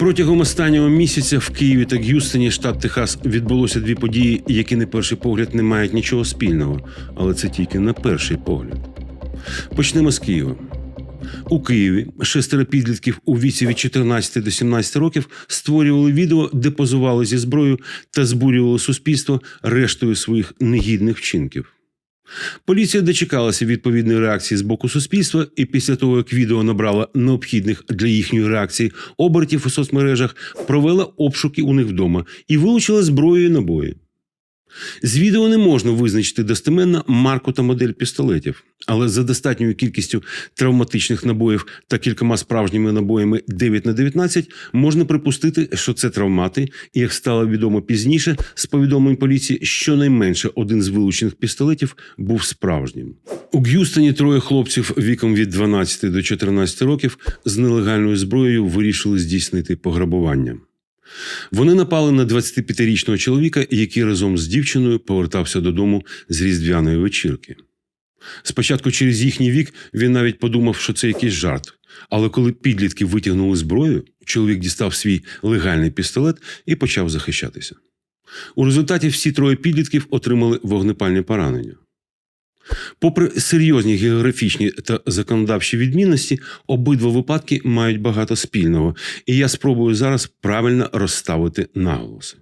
Протягом останнього місяця в Києві та Г'юстоні, штат Техас, відбулося дві події, які на перший погляд не мають нічого спільного, але це тільки на перший погляд. Почнемо з Києва. У Києві шестеро підлітків у віці від 14 до 17 років створювали відео, де позували зі зброєю та збурювали суспільство рештою своїх негідних вчинків. Поліція дочекалася відповідної реакції з боку суспільства, і після того, як відео набрало необхідних для їхньої реакції обертів у соцмережах, провела обшуки у них вдома і вилучила зброю і набої. З відео не можна визначити достеменно марку та модель пістолетів, але за достатньою кількістю травматичних набоїв та кількома справжніми набоями 9 на 19 можна припустити, що це травмати, і як стало відомо пізніше, з повідомлень поліції, щонайменше один з вилучених пістолетів був справжнім. У Г'юстоні троє хлопців віком від 12 до 14 років з нелегальною зброєю вирішили здійснити пограбування. Вони напали на 25-річного чоловіка, який разом з дівчиною повертався додому з різдвяної вечірки. Спочатку через їхній вік він навіть подумав, що це якийсь жарт. Але коли підлітки витягнули зброю, чоловік дістав свій легальний пістолет і почав захищатися. У результаті всі троє підлітків отримали вогнепальні поранення. Попри серйозні географічні та законодавчі відмінності, обидва випадки мають багато спільного, і я спробую зараз правильно розставити наголоси.